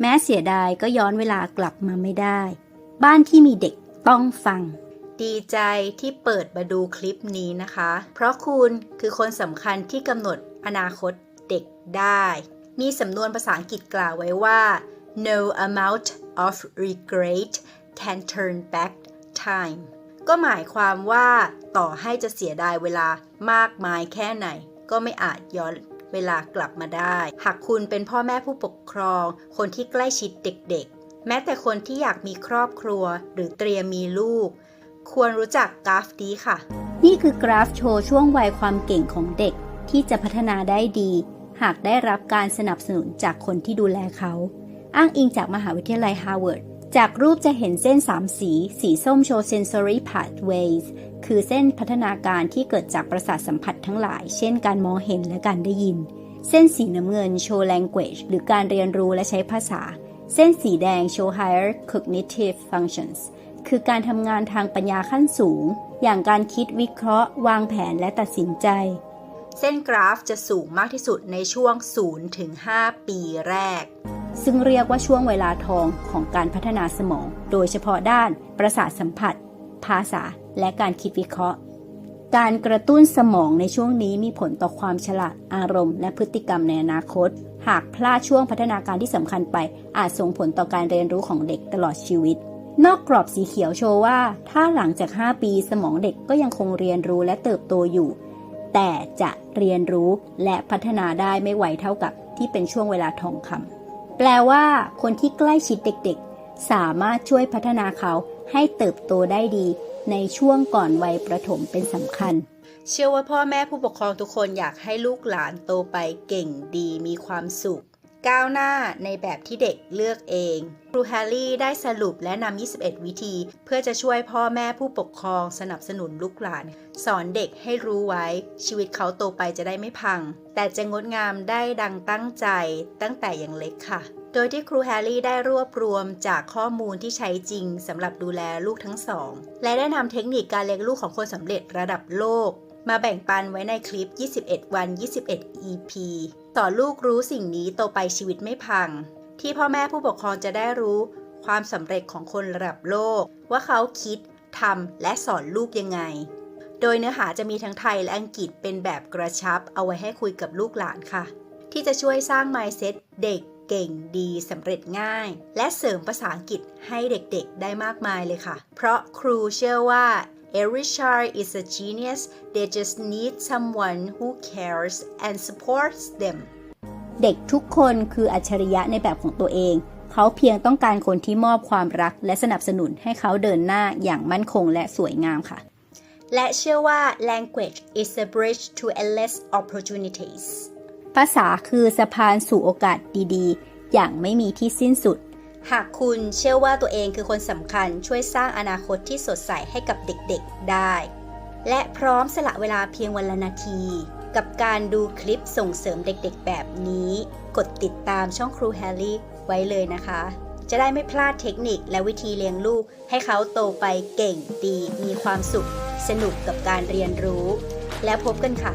แม้เสียดายก็ย้อนเวลากลับมาไม่ได้ บ้านที่มีเด็กต้องฟัง ดีใจที่เปิดมาดูคลิปนี้นะคะ เพราะคุณคือคนสำคัญที่กำหนดอนาคตเด็กได้ มีสำนวนภาษาอังกฤษกล่าวไว้ว่า no amount of regret can turn back time ก็หมายความว่าต่อให้จะเสียดายเวลามากมายแค่ไหน ก็ไม่อาจย้อน เวลากลับมาได้ หากคุณเป็นพ่อแม่ผู้ปกครอง คนที่ใกล้ชิดเด็กๆ แม้แต่คนที่อยากมีครอบครัว หรือเตรียมมีลูก ควรรู้จักกราฟนี้ค่ะ นี่คือกราฟโชว์ช่วงวัยความเก่งของเด็กที่จะพัฒนาได้ดี หากได้รับการสนับสนุนจากคนที่ดูแลเขา อ้างอิงจากมหาวิทยาลัยฮาร์วาร์ด จากรูปจะเห็นเส้น 3 สี สีส้มโชว์ sensory pathways คือเส้นพัฒนาการที่เกิดจากประสาทสัมผัสทั้งหลาย เช่นการมองเห็นและการได้ยิน เส้นสีน้ำเงินโชว์ language หรือการเรียนรู้และใช้ภาษา เส้นสีแดงโชว์ higher cognitive functions คือการทำงานทางปัญญาขั้นสูง อย่างการคิดวิเคราะห์ วางแผนและตัดสินใจ เส้นกราฟจะสูงมากที่สุดในช่วง 0 ถึง 5 ปีแรก ซึ่งเรียกว่าช่วงเวลาทองของการพัฒนาสมอง โดยเฉพาะด้านประสาทสัมผัส ภาษา และการคิดวิเคราะห์ การกระตุ้นสมองในช่วงนี้มีผลต่อความฉลาดอารมณ์ และพฤติกรรมในอนาคต หากพลาดช่วงพัฒนาการที่สำคัญไป อาจส่งผลต่อการเรียนรู้ของเด็กตลอดชีวิตนอกกรอบสีเขียวโชว์ว่า ถ้าหลังจาก 5 ปีสมองเด็กก็ยังคงเรียนรู้และเติบโตอยู่ แต่จะเรียนรู้และพัฒนาได้ไม่ไวเท่ากับที่เป็นช่วงเวลาทองคำแปลว่าคนที่ใกล้ชิดเด็กๆ สามารถช่วยพัฒนาเขาให้เติบโตได้ดี ในช่วงก่อนวัยประถมเป็นสำคัญ เชื่อว่าพ่อแม่ผู้ปกครองทุกคนอยากให้ลูกหลานโตไปเก่งดีมีความสุข ก้าวหน้าในแบบที่เด็กเลือกเอง ครูแฮร์รี่ได้สรุปและนำ 21 วิธี เพื่อจะช่วยพ่อแม่ผู้ปกครองสนับสนุนลูกหลาน สอนเด็กให้รู้ไว้ ชีวิตเขาโตไปจะได้ไม่พัง แต่จะงดงามได้ดังตั้งใจตั้งแต่อย่างเล็กค่ะ โดยที่ครูแฮร์รี่ได้รวบรวมจากข้อมูลที่ใช้จริงสำหรับดูแลลูกทั้งสอง และได้นำเทคนิคการเลี้ยงลูกของคนสำเร็จระดับโลก มาแบ่งปันไว้ในคลิป 21 วัน 21 EP สอลูกรู้สิ่งนี้โตไปชีวิตไม่พัง ที่พ่อแม่ผู้ปกครองจะได้รู้ความสำเร็จของคนระดับโลก ว่าเขาคิดทำและสอนลูกยังไง โดยเนื้อหาจะมีทั้งไทยและอังกฤษเป็นแบบกระชับ เอาไว้ให้คุยกับลูกหลานค่ะ ที่จะช่วยสร้าง mindset เด็กเก่งดีสำเร็จง่าย และเสริมภาษาอังกฤษให้เด็กๆ ได้มากมายเลยค่ะ เพราะครูเชื่อว่า every child is a genius they just need someone who cares and supports them เด็กทุกคนคืออัจฉริยะในแบบของตัวเอง เขาเพียงต้องการคนที่มอบความรักและสนับสนุนให้เขาเดินหน้าอย่างมั่นคงและสวยงามค่ะ และเชื่อว่า language is a bridge to endless opportunities ภาษาคือสะพานสู่โอกาสดีๆ อย่างไม่มีที่สิ้นสุด หากคุณเชื่อว่าตัวเองคือคนสำคัญช่วยสร้างอนาคตที่สดใสให้กับเด็กๆได้ และพร้อมสละเวลาเพียงวันละนาที กับการดูคลิปส่งเสริมเด็กๆแบบนี้ กดติดตามช่องครูแฮร์รี่ไว้เลยนะคะ จะได้ไม่พลาดเทคนิคและวิธีเลี้ยงลูก ให้เขาโตไปเก่งดี มีความสุข สนุกกับการเรียนรู้ แล้วพบกันค่ะ